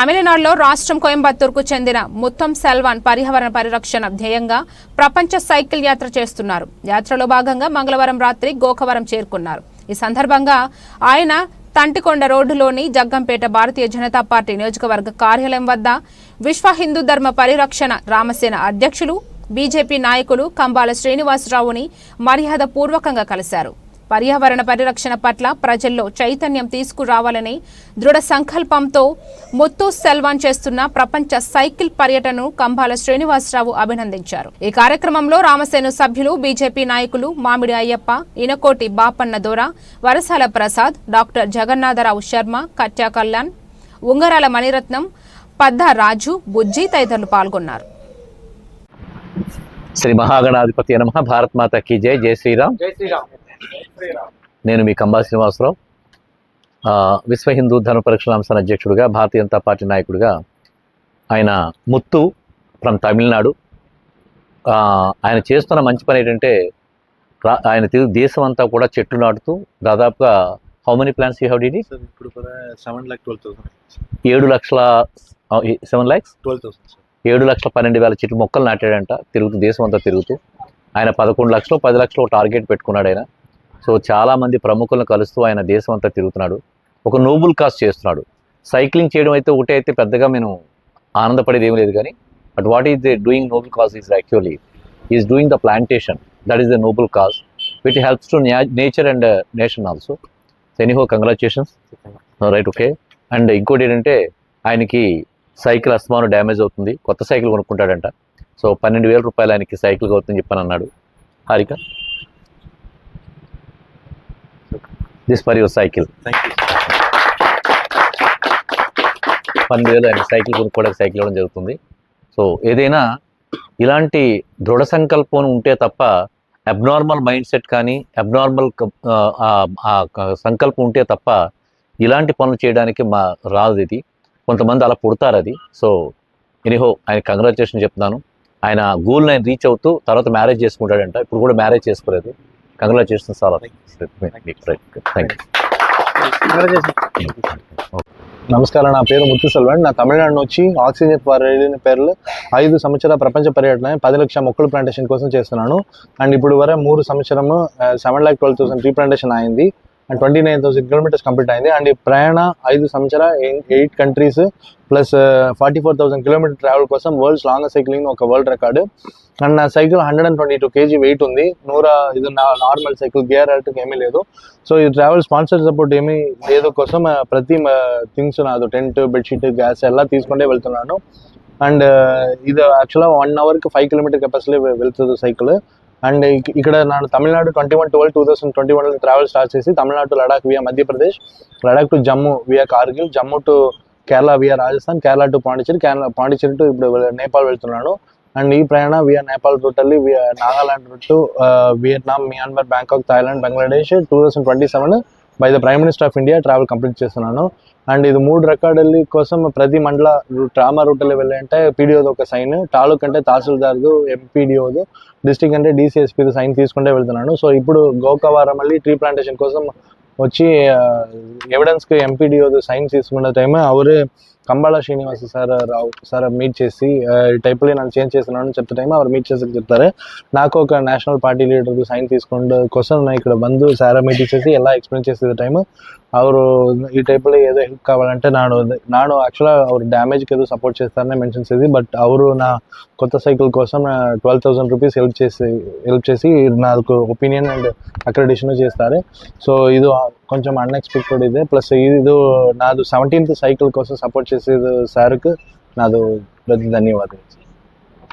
తమిళనాడులో రాష్ట్రం కోయంబత్తూరుకు చెందిన ముత్తం సెల్వాన్ పర్యావరణ పరిరక్షణ ధ్యేయంగా ప్రపంచ సైకిల్ యాత్ర చేస్తున్నారు. యాత్రలో భాగంగా మంగళవారం రాత్రి గోకవరం చేరుకున్నారు. ఈ సందర్భంగా ఆయన తంటికొండ రోడ్డులోని జగ్గంపేట భారతీయ జనతా పార్టీ నియోజకవర్గ కార్యాలయం వద్ద విశ్వ హిందూ ధర్మ పరిరక్షణ రామసేన అధ్యక్షులు బీజేపీ నాయకులు కంబాల శ్రీనివాసరావుని మర్యాద పూర్వకంగా కలిశారు. పర్యావరణ పరిరక్షణ పట్ల ప్రజల్లో చైతన్యం తీసుకురావాలని దృఢ సంకల్పంతో ముత్తు సెల్వాన్ చేస్తున్న ప్రపంచ సైకిల్ పర్యటనను కంబాల శ్రీనివాసరావు అభినందించారు. ఈ కార్యక్రమంలో రామసేన సభ్యులు బీజేపీ నాయకులు మామిడి అయ్యప్ప ఇనకోటి బాపన్న దొర వరసాల ప్రసాద్ డాక్టర్ జగన్నాథరావు శర్మ కట్యా కళ్యాణ్ ఉంగరాల మణిరత్నం పద్దా రాజు బుజ్జి తదితరులు పాల్గొన్నారు. శ్రీ మహాగణాధిపతి నమ. భారత్ మాత కీ జై. జై శ్రీరామ్. జై శ్రీరామ్. నేను మీ కంబా శ్రీనివాసరావు విశ్వ హిందూ ధర్మ పరిరక్షణ అధ్యక్షుడిగా భారతీయ జనతా పార్టీ నాయకుడిగా ఆయన ముత్తు ఫ్రమ్ తమిళనాడు. ఆయన చేస్తున్న మంచి పని ఏంటంటే ఆయన దేశం అంతా కూడా చెట్లు నాటుతూ దాదాపుగా how many plants you have did ఇప్పుడు సెవెన్ ల్యాక్ ట్వెల్వ్ థౌసండ్ ఏడు లక్షల సెవెన్ ల్యాక్స్ ట్వెల్వ్ థౌసండ్ ఏడు లక్షల పన్నెండు వేల చెట్లు మొక్కలు నాటాడంట తిరుగుతూ దేశం అంతా తిరుగుతూ. ఆయన పదకొండు లక్షలు పది లక్షలు టార్గెట్ పెట్టుకున్నాడు ఆయన. సో చాలామంది ప్రముఖులను కలుస్తూ ఆయన దేశం అంతా తిరుగుతున్నాడు. ఒక నోబుల్ కాస్ చేస్తున్నాడు. సైక్లింగ్ చేయడం అయితే ఒకటే అయితే పెద్దగా నేను ఆనందపడేది ఏం లేదు కానీ but what is the doing noble cause is actually is doing the plantation. That is the noble cause it helps to nature and nation also. Anyhow congratulations right okay and ఇంకోటి ఏంటంటే ఆయనకి సైకిల్ అస్తమానం damage అవుతుంది. కొత్త cycle కొనుక్కుంటాడంట. So పన్నెండు వేల రూపాయలు ఆయనకి సైకిల్ అవుతుందని చెప్పని అన్నాడు. Harika. This for your cycle పన్నెండు వేలు ఆయన సైకిల్ కొనుక్కోవడానికి సైకిల్ ఇవ్వడం జరుగుతుంది. సో ఏదైనా ఇలాంటి దృఢ సంకల్పం ఉంటే తప్ప అబ్నార్మల్ మైండ్ సెట్ కానీ అబ్నార్మల్ సంకల్పం ఉంటే తప్ప ఇలాంటి పనులు చేయడానికి మా రాదు ఇది. కొంతమంది అలా పుడతారు అది. సో ఎనీహో ఆయన కంగ్రాచులేషన్ చెప్తున్నాను. ఆయన గోల్ ఆయన రీచ్ అవుతూ తర్వాత మ్యారేజ్ చేసుకుంటాడంట. ఇప్పుడు కూడా మ్యారేజ్ చేసుకోలేదు. కంగ్రాచులేషన్ చాలా థ్యాంక్ యూ నమస్కారం. నా పేరు ముత్తు సెల్వన్. నా తమిళనాడు నుంచి ఆక్సిజన్ వెళ్ళిన పేర్లు ఐదు సంవత్సరాల ప్రపంచ పర్యటన పది లక్షల మొక్కలు ప్లాంటేషన్ కోసం చేస్తున్నాను. అండ్ ఇప్పుడు వరే మూడు సంవత్సరము seven lakh twelve thousand tree plantation అయింది. And twenty nine thousand kilometres complete అయింది అండ్ ప్రయాణ ఐదు సంవత్సర eight countries plus forty four thousand kilometre travel కోసం వరల్డ్స్ లాంగెస్ట్ సైక్లింగ్ ఒక వరల్డ్ రికార్డు అండ్ నా cycle hundred and twenty two KG weight ఉంది. నూర ఇది నార్మల్ సైకిల్ గేర్ అట్టు ఏమీ లేదు. సో ఈ ట్రావెల్ స్పాన్సర్ సపోర్ట్ ఏమీ లేదు కోసం uh, ప్రతి థింగ్స్ నాదు టెంట్ బెడ్షీట్ గ్యాస్ ఎలా తీసుకుంటే వెళ్తున్నాను. అండ్ uh, ఇది యాక్చువల్గా వన్ అవర్కి ఫైవ్ కిలోమీటర్ కెపాసిటీ వెళ్తుంది సైకిల్ అండ్ ఇక్కడ నేను Tamil Nadu twenty one twelve two thousand twenty one travel start చేసి Tamil Nadu Ladakh via Madhya Pradesh Ladakh to Jammu via Kargil Jammu to Kerala via Rajasthan Kerala to Pondicherry Kerala Pondicherry to ఇప్పుడు నేపాల్ వెళ్తున్నాను. And ఈ ప్రయాణం via Nepal route వెళ్ళి Nagaland route Vietnam Myanmar Bangkok Thailand Bangladesh two thousand twenty seven by the prime minister of India travel complete చేస్తున్నాను. And ఇది మూడు రికార్డుల కోసం ప్రతి మండల ట్రామా రూట్లో వెళ్ళంటే పీడిఓది ఒక సైన్ తాలూక్ అంటే తహసీల్దార్దు ఎంపీడీఓదు డిస్టిక్ అంటే డీసీఎస్పీది సైన్ తీసుకుంటే వెళ్తున్నాను. సో ఇప్పుడు గోకవారం మళ్ళీ ట్రీ ప్లాంటేషన్ కోసం వచ్చి ఎవిడెన్స్కి ఎంపీడీఓది సైన్ తీసుకున్న time అవరే Kambala Srinivasa sir Rao sir meet చేసి టైపులే నన్ను చేంజ్ చేస్తున్నాను చెప్తే టైం అవరు మీట్ చేసి చెప్తారు. నాకు ఒక నేషనల్ పార్టీ లీడర్కి సైన్ తీసుకోండి కోసం నేను ఇక్కడ బంధు సార్ మీట్ ఇచ్చేసి ఎలా ఎక్స్ప్లెయిన్ చేసేది టైం ಅವರು ఈ ಟೈಪಲ್ಲಿ ఏదో హెల్ప్ కావాలంటే ನಾನು నాడు యాక్చువల్గా ಅವ್ರು డ్యామేజ్కి ఏదో సపోర్ట్ చేస్తారని మెన్షన్ చేసి బట్ ಅವರು నా కొత్త సైకిల్ కోసం ట్వెల్వ్ థౌసండ్ రూపీస్ హెల్ప్ చేసి హెల్ప్ చేసి నాకు ఒపీనియన్ అండ్ అక్రెడిషన్ చేస్తారు. సో ఇది కొంచెం అన్ఎక్స్పెక్టెడ్ ఇదే ప్లస్ ఇది నాదు సెవెంటీన్త్ సైకిల్ కోసం సపోర్ట్ చేసి చేసే సార్కు సార్కి ప్రతి ధన్యవాదాలు.